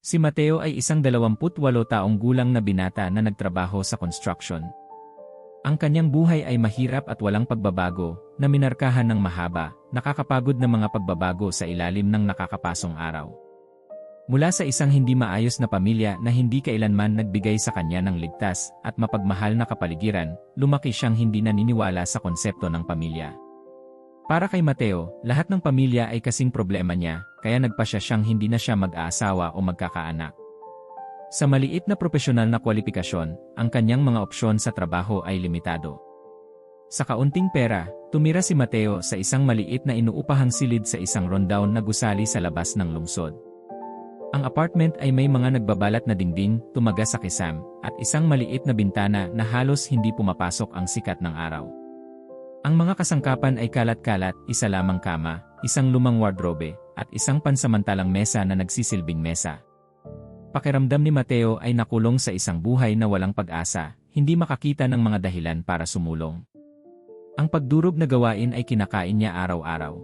Si Mateo ay isang 28 taong gulang na binata na nagtrabaho sa construction. Ang kanyang buhay ay mahirap at walang pagbabago, na minarkahan ng mahaba, nakakapagod na mga pagbabago sa ilalim ng nakakapasong araw. Mula sa isang hindi maayos na pamilya na hindi kailanman nagbigay sa kanya ng ligtas at mapagmahal na kapaligiran, lumaki siyang hindi naniniwala sa konsepto ng pamilya. Para kay Mateo, lahat ng pamilya ay kasing problema niya, kaya nagpasya siyang hindi na siya mag-aasawa o magkakaanak. Sa maliit na profesional na kwalifikasyon, ang kanyang mga opsyon sa trabaho ay limitado. Sa kaunting pera, tumira si Mateo sa isang maliit na inuupahang silid sa isang rundown na gusali sa labas ng lungsod. Ang apartment ay may mga nagbabalat na dingding, tumaga sa kisam, at isang maliit na bintana na halos hindi pumapasok ang sikat ng araw. Ang mga kasangkapan ay kalat-kalat, isa lamang kama, isang lumang wardrobe, at isang pansamantalang mesa na nagsisilbing mesa. Pakiramdam ni Mateo ay nakulong sa isang buhay na walang pag-asa, hindi makakita ng mga dahilan para sumulong. Ang pagdurog na gawain ay kinakain niya araw-araw.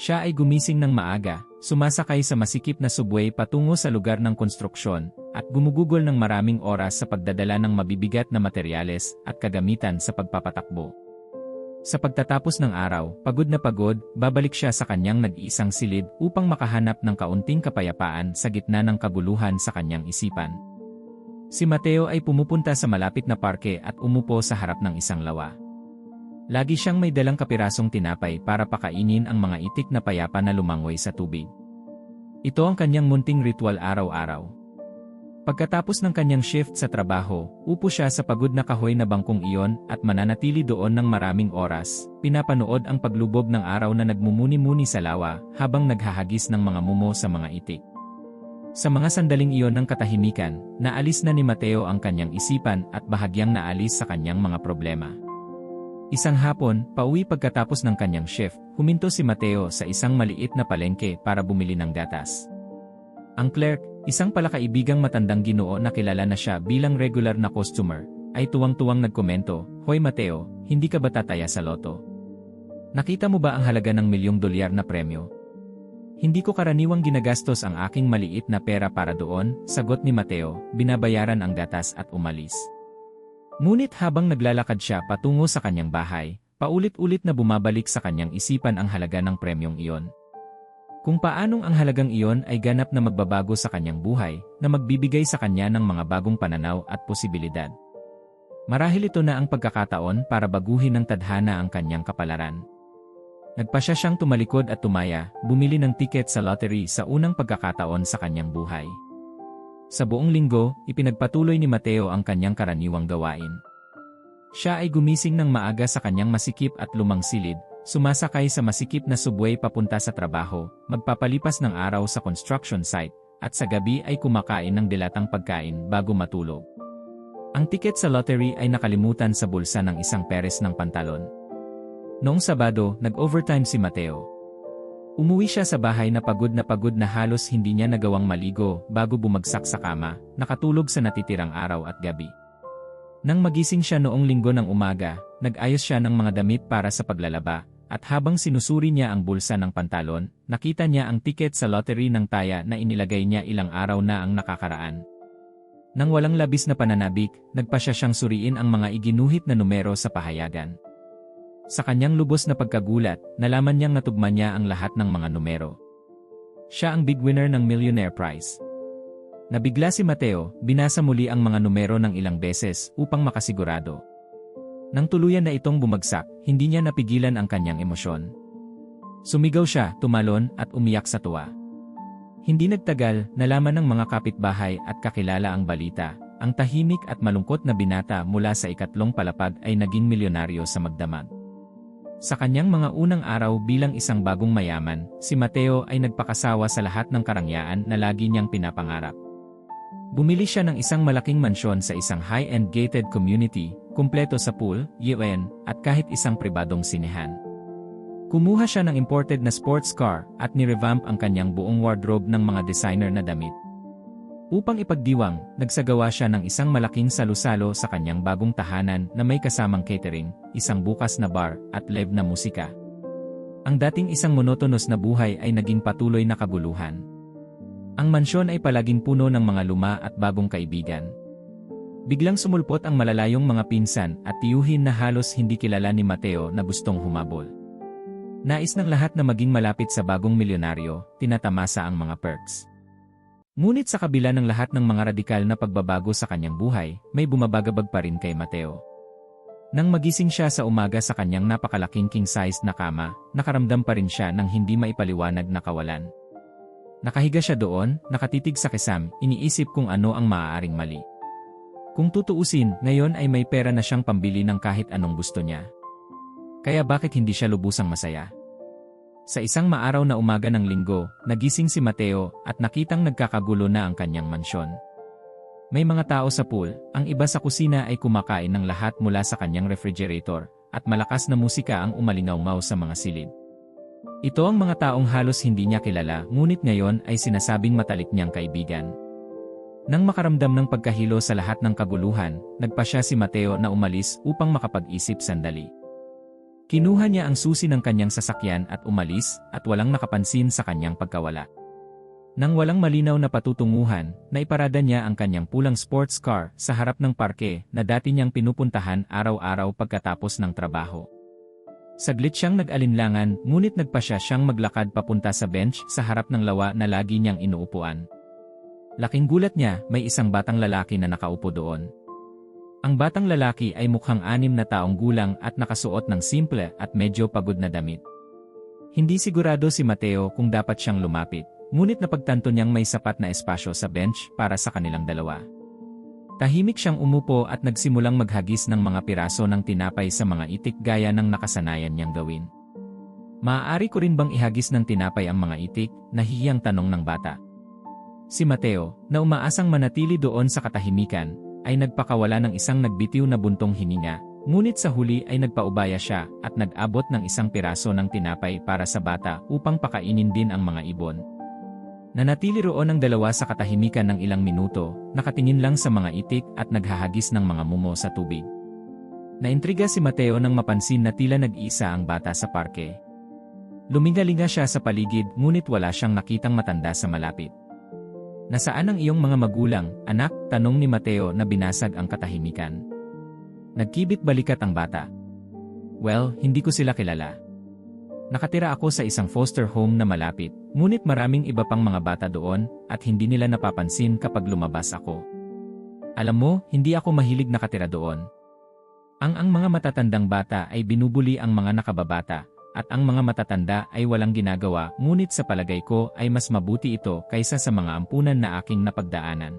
Siya ay gumising ng maaga, sumasakay sa masikip na subway patungo sa lugar ng konstruksyon, at gumugugol ng maraming oras sa pagdadala ng mabibigat na materyales at kagamitan sa pagpapatakbo. Sa pagtatapos ng araw, pagod na pagod, babalik siya sa kanyang nag-iisang silid upang makahanap ng kaunting kapayapaan sa gitna ng kaguluhan sa kanyang isipan. Si Mateo ay pumupunta sa malapit na parke at umupo sa harap ng isang lawa. Lagi siyang may dalang kapirasong tinapay para pakainin ang mga itik na payapa na lumangoy sa tubig. Ito ang kanyang munting ritual araw-araw. Pagkatapos ng kanyang shift sa trabaho, upo siya sa pagod na kahoy na bangkong iyon at mananatili doon ng maraming oras, pinapanood ang paglubog ng araw na nagmumuni-muni sa lawa habang naghahagis ng mga mumo sa mga itik. Sa mga sandaling iyon ng katahimikan, naalis na ni Mateo ang kanyang isipan at bahagyang naalis sa kanyang mga problema. Isang hapon, pauwi pagkatapos ng kanyang shift, huminto si Mateo sa isang maliit na palengke para bumili ng gatas. Ang clerk, Isang palakaibigang matandang ginoo na kilala na siya bilang regular na customer, ay tuwang-tuwang nagkomento, Hoy Mateo, hindi ka ba tataya sa loto? Nakita mo ba ang halaga ng milyong dolyar na premyo? Hindi ko karaniwang ginagastos ang aking maliit na pera para doon, sagot ni Mateo, binabayaran ang gatas at umalis. Ngunit habang naglalakad siya patungo sa kanyang bahay, paulit-ulit na bumabalik sa kanyang isipan ang halaga ng premyong iyon. Kung paanong ang halagang iyon ay ganap na magbabago sa kanyang buhay, na magbibigay sa kanya ng mga bagong pananaw at posibilidad. Marahil ito na ang pagkakataon para baguhin ng tadhana ang kanyang kapalaran. Nagpasya siyang tumalikod at tumaya, bumili ng tiket sa lottery sa unang pagkakataon sa kanyang buhay. Sa buong linggo, ipinagpatuloy ni Mateo ang kanyang karaniwang gawain. Siya ay gumising ng maaga sa kanyang masikip at lumang silid, Sumasakay sa masikip na subway papunta sa trabaho, magpapalipas ng araw sa construction site, at sa gabi ay kumakain ng dilatang pagkain bago matulog. Ang tiket sa lottery ay nakalimutan sa bulsa ng isang peres ng pantalon. Noong Sabado, nag-overtime si Mateo. Umuwi siya sa bahay na pagod na pagod na halos hindi niya nagawang maligo bago bumagsak sa kama, nakatulog sa natitirang araw at gabi. Nang magising siya noong linggo ng umaga, nag-ayos siya ng mga damit para sa paglalaba, at habang sinusuri niya ang bulsa ng pantalon, nakita niya ang tiket sa lottery ng taya na inilagay niya ilang araw na ang nakakaraan. Nang walang labis na pananabik, nagpa siya siyang suriin ang mga iginuhit na numero sa pahayagan. Sa kanyang lubos na pagkagulat, nalaman niyang natugma niya ang lahat ng mga numero. Siya ang big winner ng millionaire prize. Nabigla si Mateo, binasa muli ang mga numero ng ilang beses upang makasigurado. Nang tuluyan na itong bumagsak, hindi niya napigilan ang kanyang emosyon. Sumigaw siya, tumalon, at umiyak sa tuwa. Hindi nagtagal, nalaman ng mga kapitbahay at kakilala ang balita. Ang tahimik at malungkot na binata mula sa ikatlong palapag ay naging milyonaryo sa magdamag. Sa kanyang mga unang araw bilang isang bagong mayaman, si Mateo ay nagpakasawa sa lahat ng karangyaan na lagi niyang pinapangarap. Bumili siya ng isang malaking mansyon sa isang high-end gated community, kumpleto sa pool, UN, at kahit isang pribadong sinehan. Kumuha siya ng imported na sports car at nirevamp ang kanyang buong wardrobe ng mga designer na damit. Upang ipagdiwang, nagsagawa siya ng isang malaking salusalo sa kanyang bagong tahanan na may kasamang catering, isang bukas na bar, at live na musika. Ang dating isang monotonous na buhay ay naging patuloy na kabuluhan. Ang mansyon ay palaging puno ng mga luma at bagong kaibigan. Biglang sumulpot ang malalayong mga pinsan at tiyuhin na halos hindi kilala ni Mateo na gustong humabol. Nais ng lahat na maging malapit sa bagong milyonaryo, tinatamasa ang mga perks. Ngunit sa kabila ng lahat ng mga radikal na pagbabago sa kanyang buhay, may bumabagabag pa rin kay Mateo. Nang magising siya sa umaga sa kanyang napakalaking king-size na kama, nakaramdam pa rin siya ng hindi maipaliwanag na kawalan. Nakahiga siya doon, nakatitig sa kisam, iniisip kung ano ang maaaring mali. Kung tutuusin, ngayon ay may pera na siyang pambili ng kahit anong gusto niya. Kaya bakit hindi siya lubusang masaya? Sa isang maaraw na umaga ng linggo, nagising si Mateo at nakitang nagkakagulo na ang kanyang mansyon. May mga tao sa pool, ang iba sa kusina ay kumakain ng lahat mula sa kanyang refrigerator, at malakas na musika ang umalingaw sa mga silid. Ito ang mga taong halos hindi niya kilala ngunit ngayon ay sinasabing matalik niyang kaibigan. Nang makaramdam ng pagkahilo sa lahat ng kaguluhan, nagpa siya si Mateo na umalis upang makapag-isip sandali. Kinuha niya ang susi ng kanyang sasakyan at umalis at walang nakapansin sa kanyang pagkawala. Nang walang malinaw na patutunguhan, naiparada niya ang kanyang pulang sports car sa harap ng parke na dati niyang pinupuntahan araw-araw pagkatapos ng trabaho. Saglit siyang nag-alinlangan ngunit nagpa siya siyang maglakad papunta sa bench sa harap ng lawa na lagi niyang inuupuan. Laking gulat niya, may isang batang lalaki na nakaupo doon. Ang batang lalaki ay mukhang anim na taong gulang at nakasuot ng simple at medyo pagod na damit. Hindi sigurado si Mateo kung dapat siyang lumapit, ngunit napagtanto niyang may sapat na espasyo sa bench para sa kanilang dalawa. Tahimik siyang umupo at nagsimulang maghagis ng mga piraso ng tinapay sa mga itik gaya ng nakasanayan niyang gawin. Maaari ko rin bang ihagis ng tinapay ang mga itik, nahihiyang tanong ng bata. Si Mateo, na umaasang manatili doon sa katahimikan, ay nagpakawala ng isang nagbitiw na buntong hininga, ngunit sa huli ay nagpaubaya siya at nag-abot ng isang piraso ng tinapay para sa bata upang pakainin din ang mga ibon. Nanatili roon ang dalawa sa katahimikan ng ilang minuto, nakatingin lang sa mga itik at naghahagis ng mga mumo sa tubig. Naintriga si Mateo nang mapansin na tila nag-iisa ang bata sa parke. Lumingalinga siya sa paligid ngunit wala siyang nakitang matanda sa malapit. Nasaan ang iyong mga magulang, anak? Tanong ni Mateo na binasag ang katahimikan. Nagkibit balikat ang bata. Well, hindi ko sila kilala. Nakatira ako sa isang foster home na malapit, ngunit maraming iba pang mga bata doon at hindi nila napapansin kapag lumabas ako. Alam mo, hindi ako mahilig nakatira doon. Ang ang mga matatandang bata ay binubuli ang mga nakababata at ang mga matatanda ay walang ginagawa ngunit sa palagay ko ay mas mabuti ito kaysa sa mga ampunan na aking napagdaanan.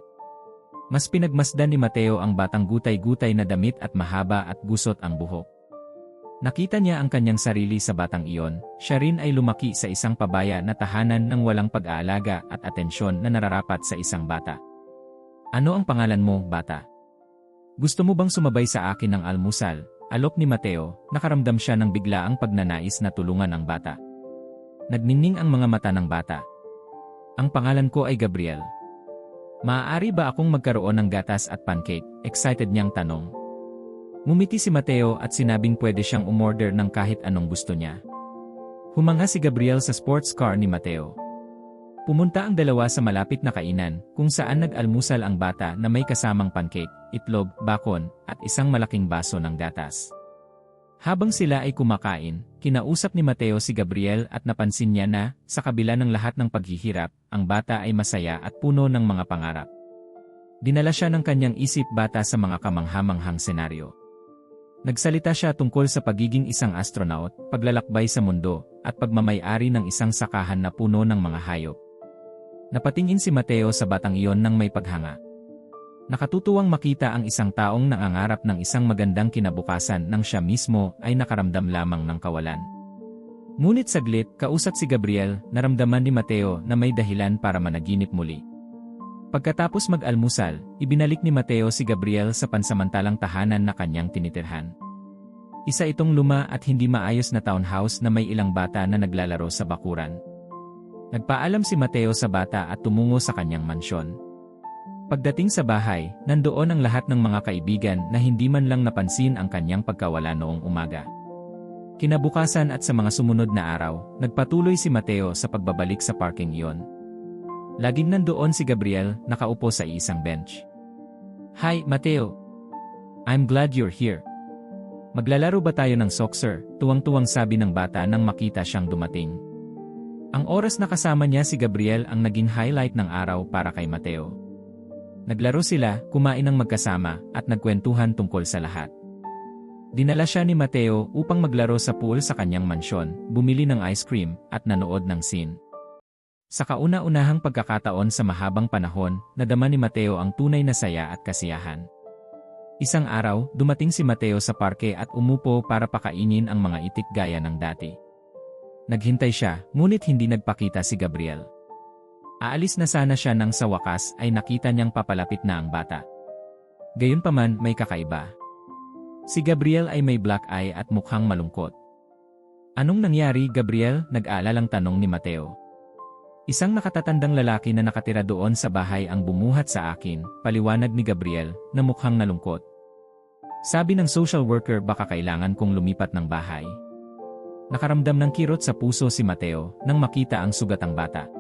Mas pinagmasdan ni Mateo ang batang gutay-gutay na damit at mahaba at gusot ang buhok. Nakita niya ang kanyang sarili sa batang iyon, siya rin ay lumaki sa isang pabaya na tahanan ng walang pag-aalaga at atensyon na nararapat sa isang bata. Ano ang pangalan mo, bata? Gusto mo bang sumabay sa akin ng almusal, Alok ni Mateo, nakaramdam siya ng biglaang pagnanais na tulungan ang bata. Nagninning ang mga mata ng bata. Ang pangalan ko ay Gabriel. Maaari ba akong magkaroon ng gatas at pancake? Excited niyang tanong. Ngumiti si Mateo at sinabing pwede siyang umorder ng kahit anong gusto niya. Humanga si Gabriel sa sports car ni Mateo. Pumunta ang dalawa sa malapit na kainan, kung saan nag-almusal ang bata na may kasamang pancake, itlog, bakon, at isang malaking baso ng gatas. Habang sila ay kumakain, kinausap ni Mateo si Gabriel at napansin niya na, sa kabila ng lahat ng paghihirap, ang bata ay masaya at puno ng mga pangarap. Dinala siya ng kanyang isip bata sa mga kamanghamanghang senaryo. Nagsalita siya tungkol sa pagiging isang astronaut, paglalakbay sa mundo, at pagmamayari ng isang sakahan na puno ng mga hayop. Napatingin si Mateo sa batang iyon ng may paghanga. Nakatutuwang makita ang isang taong nangangarap ng isang magandang kinabukasan nang siya mismo ay nakaramdam lamang ng kawalan. Ngunit saglit, kausap si Gabriel, naramdaman ni Mateo na may dahilan para managinip muli. Pagkatapos mag-almusal, ibinalik ni Mateo si Gabriel sa pansamantalang tahanan na kanyang tinitirhan. Isa itong luma at hindi maayos na townhouse na may ilang bata na naglalaro sa bakuran. Nagpaalam si Mateo sa bata at tumungo sa kanyang mansyon. Pagdating sa bahay, nandoon ang lahat ng mga kaibigan na hindi man lang napansin ang kanyang pagkawala noong umaga. Kinabukasan at sa mga sumunod na araw, nagpatuloy si Mateo sa pagbabalik sa parking iyon. Laging nandoon si Gabriel, nakaupo sa isang bench. Hi, Mateo. I'm glad you're here. Maglalaro ba tayo ng soccer? Tuwang-tuwang sabi ng bata nang makita siyang dumating. Ang oras na kasama niya si Gabriel ang naging highlight ng araw para kay Mateo. Naglaro sila, kumain ng magkasama, at nagkwentuhan tungkol sa lahat. Dinala siya ni Mateo upang maglaro sa pool sa kanyang mansyon, bumili ng ice cream, at nanood ng scene. Sa kauna-unahang pagkakataon sa mahabang panahon, nadama ni Mateo ang tunay na saya at kasiyahan. Isang araw, dumating si Mateo sa parke at umupo para pakainin ang mga itik gaya ng dati. Naghintay siya, ngunit hindi nagpakita si Gabriel. Aalis na sana siya nang sa wakas ay nakita niyang papalapit na ang bata. Gayunpaman may kakaiba. Si Gabriel ay may black eye at mukhang malungkot. Anong nangyari Gabriel? Nag-aalalang tanong ni Mateo. Isang nakatatandang lalaki na nakatira doon sa bahay ang bumuhat sa akin, paliwanag ni Gabriel, na mukhang nalungkot. Sabi ng social worker baka kailangan kong lumipat ng bahay. Nakaramdam ng kirot sa puso si Mateo nang makita ang sugatang bata.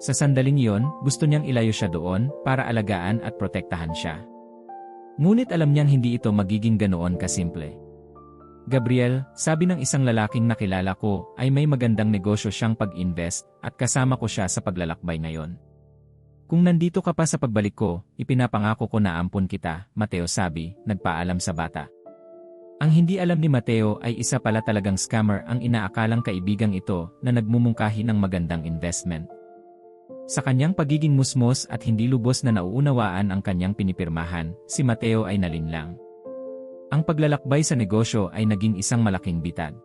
Sa sandaling iyon, gusto niyang ilayo siya doon para alagaan at protektahan siya. Ngunit alam niyang hindi ito magiging ganoon kasimple. Gabriel, sabi ng isang lalaking nakilala ko ay may magandang negosyo siyang pag-invest at kasama ko siya sa paglalakbay ngayon. Kung nandito ka pa sa pagbalik ko, ipinapangako ko na ampun kita, Mateo sabi, nagpaalam sa bata. Ang hindi alam ni Mateo ay isa pala talagang scammer ang inaakalang kaibigang ito na nagmumungkahi ng magandang investment. Sa kanyang pagiging musmos at hindi lubos na nauunawaan ang kanyang pinipirmahan, si Mateo ay nalinlang. Ang paglalakbay sa negosyo ay naging isang malaking bitad.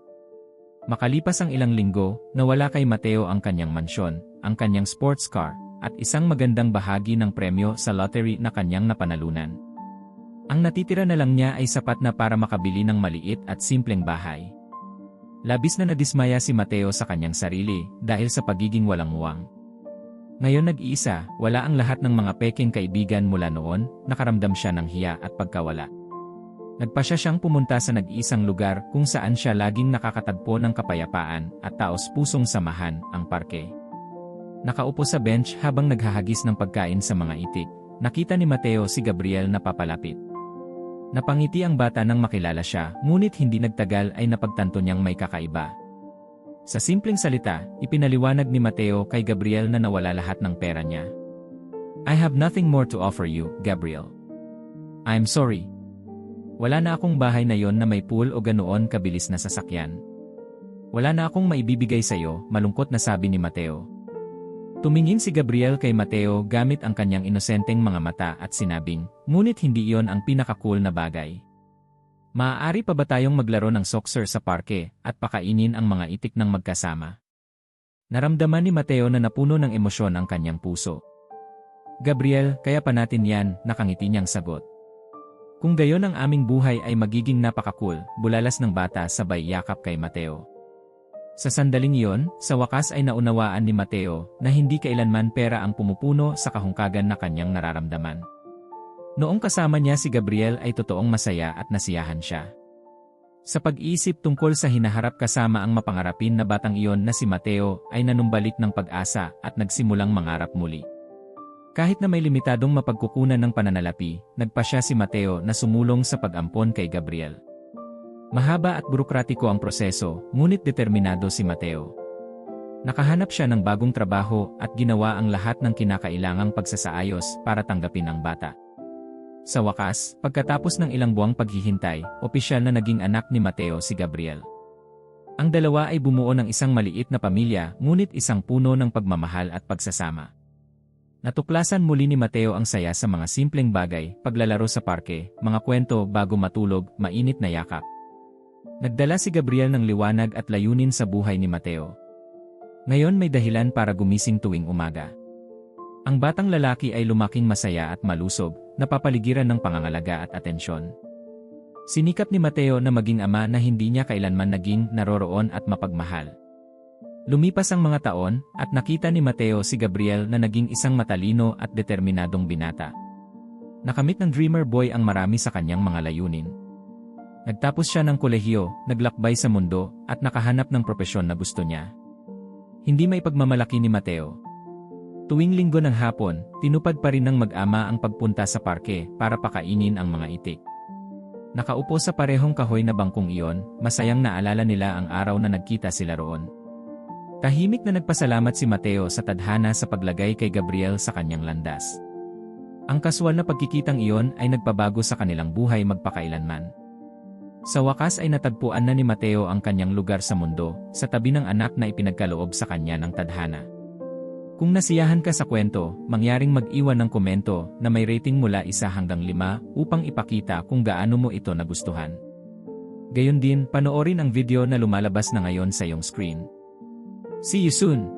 Makalipas ang ilang linggo, nawala kay Mateo ang kanyang mansyon, ang kanyang sports car, at isang magandang bahagi ng premyo sa lottery na kanyang napanalunan. Ang natitira na lang niya ay sapat na para makabili ng maliit at simpleng bahay. Labis na nadismaya si Mateo sa kanyang sarili dahil sa pagiging walang muwang. Ngayon nag-iisa, wala ang lahat ng mga peking kaibigan mula noon, nakaramdam siya ng hiya at pagkawala. Nagpasya siyang pumunta sa nag-iisang lugar kung saan siya laging nakakatagpo ng kapayapaan at taos pusong samahan, ang parke. Nakaupo sa bench habang naghahagis ng pagkain sa mga itik, nakita ni Mateo si Gabriel na papalapit. Napangiti ang bata nang makilala siya, ngunit hindi nagtagal ay napagtanto niyang may kakaiba. Sa simpleng salita, ipinaliwanag ni Mateo kay Gabriel na nawala lahat ng pera niya. I have nothing more to offer you, Gabriel. I'm sorry. Wala na akong bahay na yon na may pool o ganoon kabilis na sasakyan. Wala na akong maibibigay sa'yo, malungkot na sabi ni Mateo. Tumingin si Gabriel kay Mateo gamit ang kanyang inosenteng mga mata at sinabing, ngunit hindi iyon ang pinaka-cool na bagay. Maaari pa ba tayong maglaro ng soccer sa parke at pakainin ang mga itik ng magkasama? Naramdaman ni Mateo na napuno ng emosyon ang kanyang puso. Gabriel, kaya pa natin yan, nakangiti niyang sagot. Kung gayon ang aming buhay ay magiging napaka-cool, bulalas ng bata sabay yakap kay Mateo. Sa sandaling iyon, sa wakas ay naunawaan ni Mateo na hindi kailanman pera ang pumupuno sa kahungkagan na kanyang nararamdaman. Noong kasama niya si Gabriel ay totoong masaya at nasiyahan siya. Sa pag-iisip tungkol sa hinaharap kasama ang mapangarapin na batang iyon na si Mateo ay nanumbalik ng pag-asa at nagsimulang mangarap muli. Kahit na may limitadong mapagkukunan ng pananalapi, nagpa siya si Mateo na sumulong sa pag-ampon kay Gabriel. Mahaba at burokratiko ang proseso, ngunit determinado si Mateo. Nakahanap siya ng bagong trabaho at ginawa ang lahat ng kinakailangang pagsasaayos para tanggapin ang bata. Sa wakas, pagkatapos ng ilang buwang paghihintay, opisyal na naging anak ni Mateo si Gabriel. Ang dalawa ay bumuo ng isang maliit na pamilya ngunit isang puno ng pagmamahal at pagsasama. Natuklasan muli ni Mateo ang saya sa mga simpleng bagay, paglalaro sa parke, mga kwento bago matulog, mainit na yakap. Nagdala si Gabriel ng liwanag at layunin sa buhay ni Mateo. Ngayon may dahilan para gumising tuwing umaga. Ang batang lalaki ay lumaking masaya at malusog, napapaligiran ng pangangalaga at atensyon. Sinikap ni Mateo na maging ama na hindi niya kailanman naging naroroon at mapagmahal. Lumipas ang mga taon, at nakita ni Mateo si Gabriel na naging isang matalino at determinadong binata. Nakamit ng dreamer boy ang marami sa kanyang mga layunin. Nagtapos siya ng kolehiyo, naglakbay sa mundo, at nakahanap ng propesyon na gusto niya. Hindi may pagmamalaki ni Mateo. Tuwing linggo ng hapon, tinupad pa rin ng mag-ama ang pagpunta sa parke para pakainin ang mga itik. Nakaupo sa parehong kahoy na bangkong iyon, masayang naalala nila ang araw na nagkita sila roon. Tahimik na nagpasalamat si Mateo sa tadhana sa paglagay kay Gabriel sa kanyang landas. Ang kaswal na pagkikitang iyon ay nagpabago sa kanilang buhay magpakailanman. Sa wakas ay natagpuan na ni Mateo ang kanyang lugar sa mundo, sa tabi ng anak na ipinagkaloob sa kanya ng tadhana. Kung nasiyahan ka sa kwento, mangyaring mag-iwan ng komento na may rating mula isa hanggang lima upang ipakita kung gaano mo ito nagustuhan. Gayon din, panoorin ang video na lumalabas na ngayon sa iyong screen. See you soon!